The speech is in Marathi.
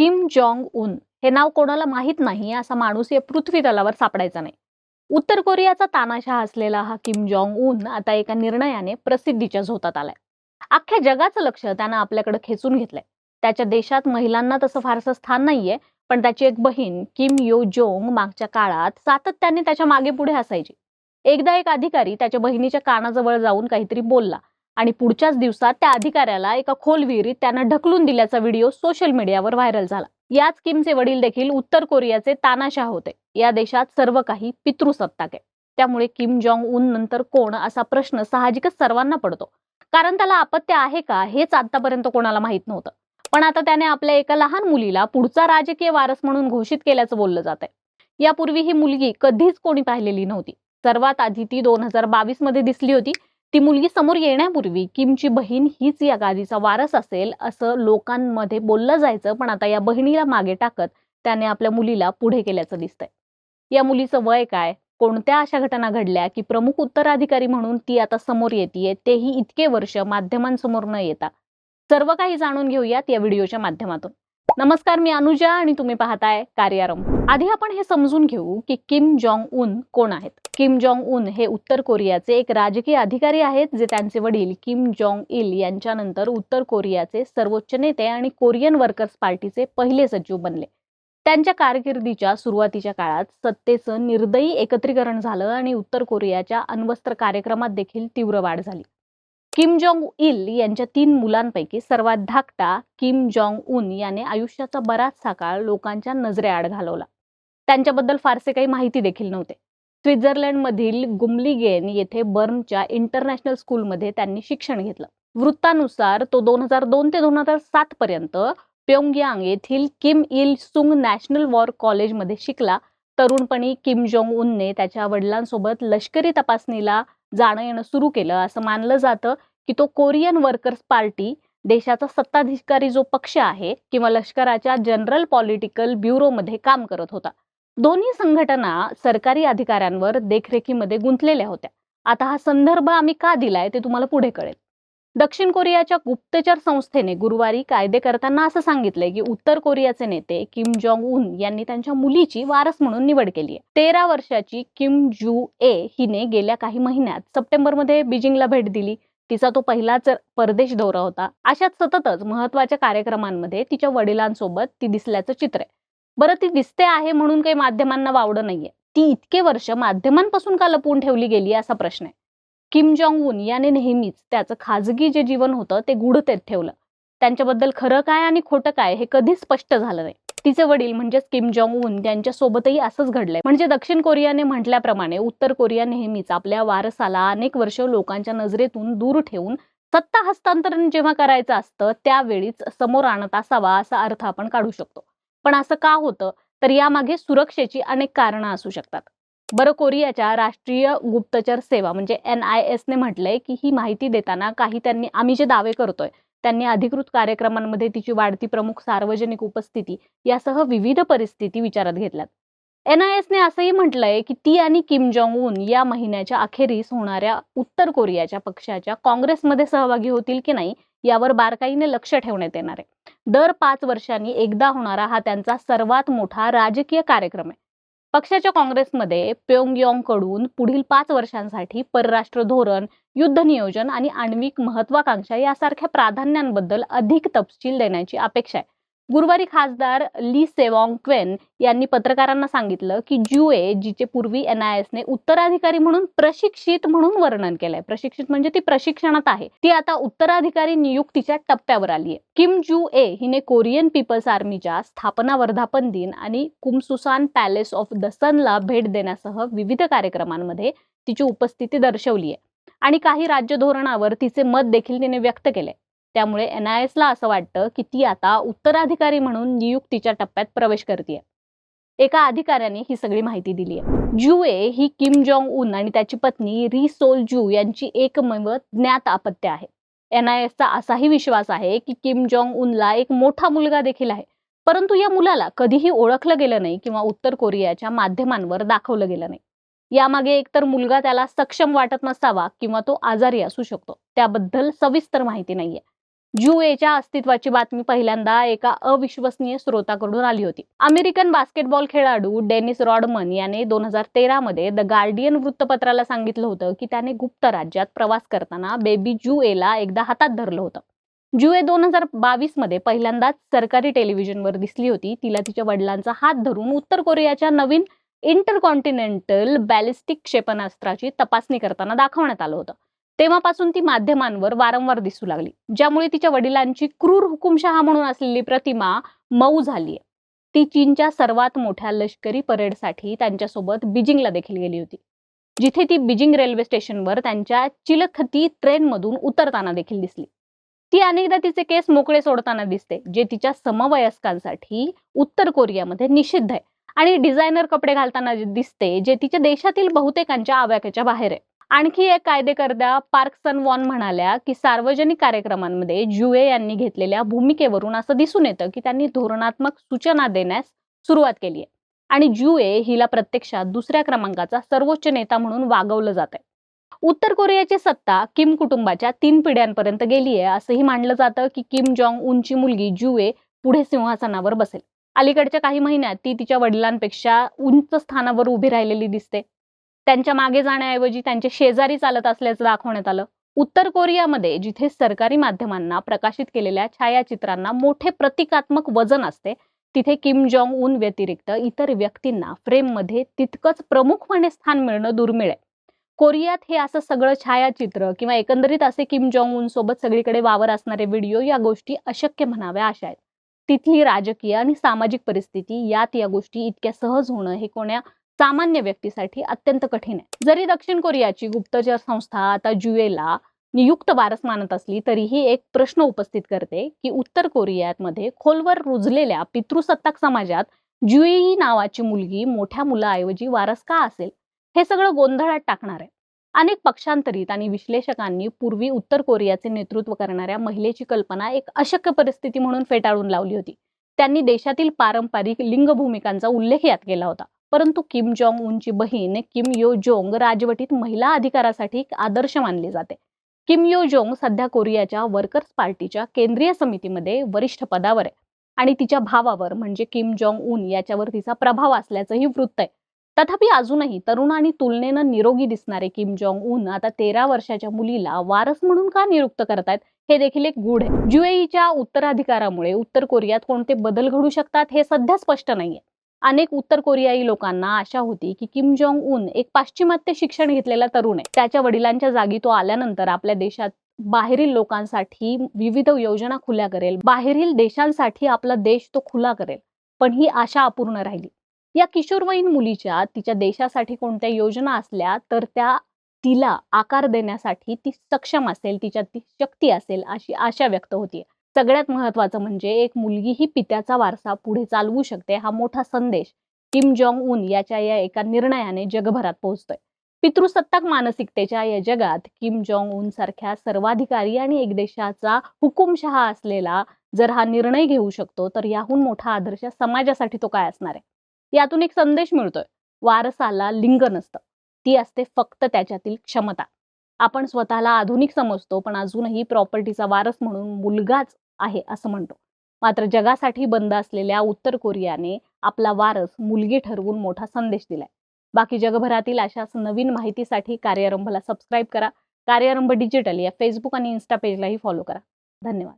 किम जॉंग उन हे नाव कोणाला माहीत नाही असा माणूस या पृथ्वी तलावर सापडायचा नाही. उत्तर कोरियाचा तानाशा असलेला हा किम जॉंग उन आता एका निर्णयाने प्रसिद्धीच्या झोतात आलाय. अख्ख्या जगाचं लक्ष त्यानं आपल्याकडे खेचून घेतलंय. त्याच्या देशात महिलांना तसं फारसं स्थान नाहीये पण त्याची एक बहीण किम यो जोंग मागच्या काळात सातत्याने त्याच्यामागे पुढे असायची. एकदा एक अधिकारी त्याच्या बहिणीच्या कानाजवळ जाऊन काहीतरी बोलला. आणि पुढच्याच दिवसात त्या अधिकाऱ्याला एका खोल विहिरीत त्यानं ढकलून दिल्याचा व्हिडिओ सोशल मीडियावर व्हायरल झाला. याच किमचे वडील देखील उत्तर कोरियाचे तानाशाह होते. या देशात सर्व काही पितृसत्ताक आहे. त्यामुळे किम जॉंग उन नंतर कोण असा प्रश्न साहजिकच सर्वांना पडतो. कारण त्याला अपत्य आहे का हेच आतापर्यंत कोणाला माहीत नव्हतं. पण आता त्याने आपल्या एका लहान मुलीला पुढचा राजकीय वारस म्हणून घोषित केल्याचं बोललं जात आहे यापूर्वी ही मुलगी कधीच कोणी पाहिलेली नव्हती. सर्वात आधी ती दोन हजार बावीसमध्ये दिसली होती. ती मुलगी समोर येण्यापूर्वी किमची बहीण हीच या गादीचा वारस असेल असं लोकांमध्ये बोललं जायचं पण आता या बहिणीला मागे टाकत त्याने आपल्या मुलीला पुढे केल्याचं दिसतंय. या मुलीचं वय काय? कोणत्या अशा घटना घडल्या की प्रमुख उत्तराधिकारी म्हणून ती आता समोर येते तेही इतके वर्ष माध्यमांसमोर न येता? सर्व काही जाणून घेऊयात या व्हिडिओच्या माध्यमातून. नमस्कार मी अनुजा आणि तुम्ही पाहताय कार्यारंभ आधी आपण हे समजून घेऊ की किम जॉंग उन कोण आहेत. किम जॉंग उन हे उत्तर कोरियाचे एक राजकीय अधिकारी आहेत जे त्यांचे वडील किम जॉंग इल यांच्यानंतर उत्तर कोरियाचे सर्वोच्च नेते आणि कोरियन वर्कर्स पार्टीचे पहिले सचिव बनले. त्यांच्या कारकिर्दीच्या सुरुवातीच्या काळात सत्तेचं निर्दयी एकत्रीकरण झालं आणि उत्तर कोरियाच्या अण्वस्त्र कार्यक्रमात देखील तीव्र वाढ झाली. किम जोंग इल यांच्या तीन मुलांपैकी सर्वात धाकटा किम जोंग उन याने आयुष्याचा बराचसा काळ लोकांच्या नजरेआड घालवला. त्यांच्याबद्दल फारसे काही माहिती देखील नव्हते. स्वित्झर्लंडमधील गुमलिगेन येथे बर्नच्या इंटरनॅशनल स्कूलमध्ये त्यांनी शिक्षण घेतलं. वृत्तानुसार तो दोन हजार दोन ते दोन हजार सात पर्यंत प्योंगयांग येथील किम इल सुंग नॅशनल वॉर कॉलेजमध्ये शिकला. तरुणपणी किम जोंग उनने त्याच्या वडिलांसोबत लष्करी तपासणीला जाणं येणं सुरू केलं. असं मानलं जातं की तो कोरियन वर्कर्स पार्टी देशाचा सत्ताधिकारी जो पक्ष आहे किंवा लष्कराच्या जनरल पॉलिटिकल ब्युरोमध्ये काम करत होता. दोन्ही संघटना सरकारी अधिकाऱ्यांवर देखरेखीमध्ये गुंतलेल्या होत्या. आता हा संदर्भ आम्ही का दिलाय ते तुम्हाला पुढे कळेल. दक्षिण कोरियाच्या गुप्तचर संस्थेने गुरुवारी कायदे करताना असं सांगितलंय की उत्तर कोरियाचे नेते किम जॉंग उन यांनी त्यांच्या मुलीची वारस म्हणून निवड केली आहे. तेरा वर्षाची किम जू ए हिने गेल्या काही महिन्यात सप्टेंबरमध्ये बीजिंगला भेट दिली. तिचा तो पहिलाच परदेश दौरा होता. अशात सततच महत्त्वाच्या कार्यक्रमांमध्ये तिच्या वडिलांसोबत ती दिसल्याचं चित्र आहे. बरं ती दिसते आहे म्हणून काही माध्यमांना वावडं नाहीये. ती इतके वर्ष माध्यमांपासून का लपवून ठेवली गेली असा प्रश्न आहे. किम जॉंग उन याने नेहमीच त्याचं खाजगी जे जीवन होतं ते गुढतेत ठेवलं. त्यांच्याबद्दल खरं काय आणि खोटं काय हे कधीच स्पष्ट झालं नाही. तिचे वडील म्हणजेच किम जॉंग उन यांच्यासोबतही असंच घडलंय. म्हणजे दक्षिण कोरियाने म्हटल्याप्रमाणे उत्तर कोरिया नेहमीच आपल्या वारसाला अनेक वर्ष लोकांच्या नजरेतून दूर ठेवून सत्ता हस्तांतरण जेव्हा करायचं असतं त्यावेळीच समोर आणत असावा असा अर्थ आपण काढू शकतो. पण असं का होतं? तर यामागे सुरक्षेची अनेक कारणं असू शकतात. बरं कोरियाच्या राष्ट्रीय गुप्तचर सेवा म्हणजे एन आय एसने म्हटलंय की ही माहिती देताना काही त्यांनी आम्ही जे दावे करतोय त्यांनी अधिकृत कार्यक्रमांमध्ये तिची वाढती प्रमुख सार्वजनिक उपस्थिती यासह विविध परिस्थिती विचारात घेतल्यात. एन आय एसने असंही म्हटलंय की ती आणि किम जोंग उन या महिन्याच्या अखेरीस होणाऱ्या उत्तर कोरियाच्या पक्षाच्या काँग्रेसमध्ये सहभागी होतील की नाही यावर बारकाईने लक्ष ठेवण्यात येणार आहे. दर पाच वर्षांनी एकदा होणारा हा त्यांचा सर्वात मोठा राजकीय कार्यक्रम आहे. पक्षाच्या काँग्रेसमध्ये प्योंगयोंगकडून पुढील पाच वर्षांसाठी परराष्ट्र धोरण युद्ध नियोजन आणि आण्विक महत्वाकांक्षा यासारख्या प्राधान्यांबद्दल अधिक तपशील देण्याची अपेक्षा आहे. गुरुवारी खासदार ली सेवॉंग क्वेन यांनी पत्रकारांना सांगितलं की जुए जिचे पूर्वी एन आय एसने उत्तराधिकारी म्हणून प्रशिक्षित म्हणून वर्णन केलंय. प्रशिक्षित म्हणजे ती प्रशिक्षणात आहे. ती आता उत्तराधिकारी नियुक्तीच्या टप्प्यावर आली आहे किम जू ए हिने कोरियन पीपल्स आर्मीच्या स्थापना वर्धापन दिन आणि कुमसुसान पॅलेस ऑफ द सनला भेट देण्यासह विविध कार्यक्रमांमध्ये तिची उपस्थिती दर्शवली आहे आणि काही राज्य धोरणावर तिचे मत देखील तिने व्यक्त केले त्यामुळे एन आय एसला असं वाटतं की ती आता उत्तराधिकारी म्हणून नियुक्तीच्या टप्प्यात प्रवेश करते एका अधिकाऱ्याने ही सगळी माहिती दिली आहे. जुए ही किम जोंग उन आणि त्याची पत्नी री सोल जू यांची एकमेव ज्ञात अपत्य आहे. एन आय एसचा असाही विश्वास आहे की किम जोंग उनला एक मोठा मुलगा देखील आहे. परंतु या मुलाला कधीही ओळखलं गेलं नाही किंवा उत्तर कोरियाच्या माध्यमांवर दाखवलं गेलं नाही. यामागे एकतर मुलगा त्याला सक्षम वाटत नसावा किंवा तो आजारी असू शकतो. त्याबद्दल सविस्तर माहिती नाहीये. जुएच्या अस्तित्वाची बातमी पहिल्यांदा एका अविश्वसनीय स्रोताकडून आली होती. अमेरिकन बास्केटबॉल खेळाडू डेनिस रॉडमन याने दोन हजार तेरा मध्ये द गार्डियन वृत्तपत्राला सांगितलं होतं की त्याने गुप्त राज्यात प्रवास करताना बेबी जुएला एकदा हातात धरलं होतं. जुए दोन हजार बावीसमध्ये पहिल्यांदाच सरकारी टेलिव्हिजनवर दिसली होती. तिला तिच्या वडिलांचा हात धरून उत्तर कोरियाच्या नवीन इंटरकॉन्टिनेंटल बॅलिस्टिक क्षेपणास्त्राची तपासणी करताना दाखवण्यात आलं होतं. तेव्हापासून ती माध्यमांवर वारंवार दिसू लागली. ज्यामुळे तिच्या वडिलांची क्रूर हुकुमशहा म्हणून असलेली प्रतिमा मऊ झाली ती चीनच्या सर्वात मोठ्या लष्करी परेडसाठी त्यांच्यासोबत बीजिंगला देखील गेली होती. जिथे ती बीजिंग रेल्वे स्टेशनवर त्यांच्या चिलखती ट्रेनमधून उतरताना देखील दिसली. ती अनेकदा तिचे केस मोकळे सोडताना दिसते जे तिच्या समवयस्कांसाठी उत्तर कोरियामध्ये निषिद्ध आहे. आणि डिझायनर कपडे घालताना दिसते जे तिच्या देशातील बहुतेकांच्या आवाक्याच्या बाहेर आहे. आणखी एक कायदेकर्त्या पार्क सन वॉन म्हणाल्या की सार्वजनिक कार्यक्रमांमध्ये जुए यांनी घेतलेल्या भूमिकेवरून असं दिसून येतं की त्यांनी धोरणात्मक सूचना देण्यास सुरुवात केली आहे आणि जुए हिला प्रत्यक्षात दुसऱ्या क्रमांकाचा सर्वोच्च नेता म्हणून वागवलं जात आहे उत्तर कोरियाची सत्ता किम कुटुंबाच्या तीन पिढ्यांपर्यंत गेली आहे असंही मानलं जातं की किम जॉंग उनची मुलगी जुए पुढे सिंहासनावर बसेल. अलीकडच्या काही महिन्यात ती तिच्या वडिलांपेक्षा उंच स्थानावर उभी राहिलेली दिसते. त्यांच्या मागे जाण्याऐवजी त्यांचे शेजारी चालत असल्याचं दाखवण्यात आलं. उत्तर कोरियामध्ये जिथे सरकारी माध्यमांना प्रकाशित केलेल्या छायाचित्रांना मोठे प्रतिकात्मक वजन असते तिथे किम जॉंग उन व्यतिरिक्त इतर व्यक्तींना फ्रेममध्ये तितकंच प्रमुखपणे स्थान मिळणं दुर्मिळ आहे. कोरियात हे असं सगळं छायाचित्र किंवा एकंदरीत असे किम जॉंग उन सोबत सगळीकडे वावर असणारे व्हिडिओ या गोष्टी अशक्य म्हणाव्या अशा आहेत. तिथली राजकीय आणि सामाजिक परिस्थिती यात या गोष्टी इतक्या सहज होणं हे कोण्या सामान्य व्यक्तीसाठी अत्यंत कठीण आहे. जरी दक्षिण कोरियाची गुप्तचर संस्था आता जुएला नियुक्त वारस मानत असली तरीही एक प्रश्न उपस्थित करते की उत्तर कोरियामध्ये खोलवर रुजलेल्या पितृसत्ताक समाजात जुई नावाची मुलगी मोठ्या मुलाऐवजी वारस का असेल? हे सगळं गोंधळात टाकणार आहे. अनेक पक्षांतरित आणि विश्लेषकांनी पूर्वी उत्तर कोरियाचे नेतृत्व करणाऱ्या महिलेची कल्पना एक अशक्य परिस्थिती म्हणून फेटाळून लावली होती. त्यांनी देशातील पारंपरिक लिंग भूमिकांचा उल्लेख यात केला होता. परंतु किम जोंग उनची बहीण किम यो जोंग राजवटीत महिला अधिकारासाठी एक आदर्श मानली जाते. किम यो जोंग सध्या कोरियाच्या वर्कर्स पार्टीच्या केंद्रीय समितीमध्ये वरिष्ठ पदावर आहे आणि तिच्या भावावर म्हणजे किम जोंग उन याच्यावर तिचा प्रभाव असल्याचंही वृत्त आहे. तथापि अजूनही तरुण आणि तुलनेनं निरोगी दिसणारे किम जोंग उन आता तेरा वर्षाच्या मुलीला वारस म्हणून का नियुक्त करतायत हे देखील एक गूढ आहे. जुएईच्या उत्तराधिकारामुळे उत्तर कोरियात कोणते बदल घडू शकतात हे सध्या स्पष्ट नाहीये. अनेक उत्तर कोरियाई लोकांना आशा होती की किम जोंग उन एक पाश्चिमात्य शिक्षण घेतलेला तरुण आहे. त्याच्या वडिलांच्या जागी तो आल्यानंतर आपल्या देशात बाहेरील लोकांसाठी विविध योजना खुल्या करेल. बाहेरील देशांसाठी आपला देश तो खुला करेल. पण ही आशा अपूर्ण राहिली. या किशोरवयीन मुलीच्या तिच्या देशासाठी कोणत्या योजना असल्या तर त्या तिला आकार देण्यासाठी ती सक्षम असेल तिच्यात ती शक्ती असेल अशी आशा व्यक्त होतीये. सगळ्यात महत्वाचं म्हणजे एक मुलगी ही पित्याचा वारसा पुढे चालवू शकते हा मोठा संदेश. किम जॉंग उन याच्या या एका निर्णयाने जगभरात पोहोचतोय. पितृसत्ताक मानसिकतेच्या या जगात किम जॉंग उन सारख्या सर्वाधिकारी आणि एक देशाचा हुकुमशहा असलेला जर हा निर्णय घेऊ शकतो तर याहून मोठा आदर्श समाजासाठी तो काय असणार आहे? यातून एक संदेश मिळतोय. वारसाला लिंग नसतं. ती असते फक्त त्याच्यातील क्षमता. आपण स्वतःला आधुनिक समजतो पण अजूनही प्रॉपर्टीचा वारस म्हणून मुलगाच आहे असं म्हणतो. मात्र जगासाठी बंद असलेल्या उत्तर कोरियाने आपला वारस मुलगी ठरवून मोठा संदेश दिलाय. बाकी जगभरातील अशाच नवीन माहितीसाठी कार्यारंभला सबस्क्राईब करा. कार्यारंभ डिजिटल या फेसबुक आणि इन्स्टा पेजलाही फॉलो करा. धन्यवाद.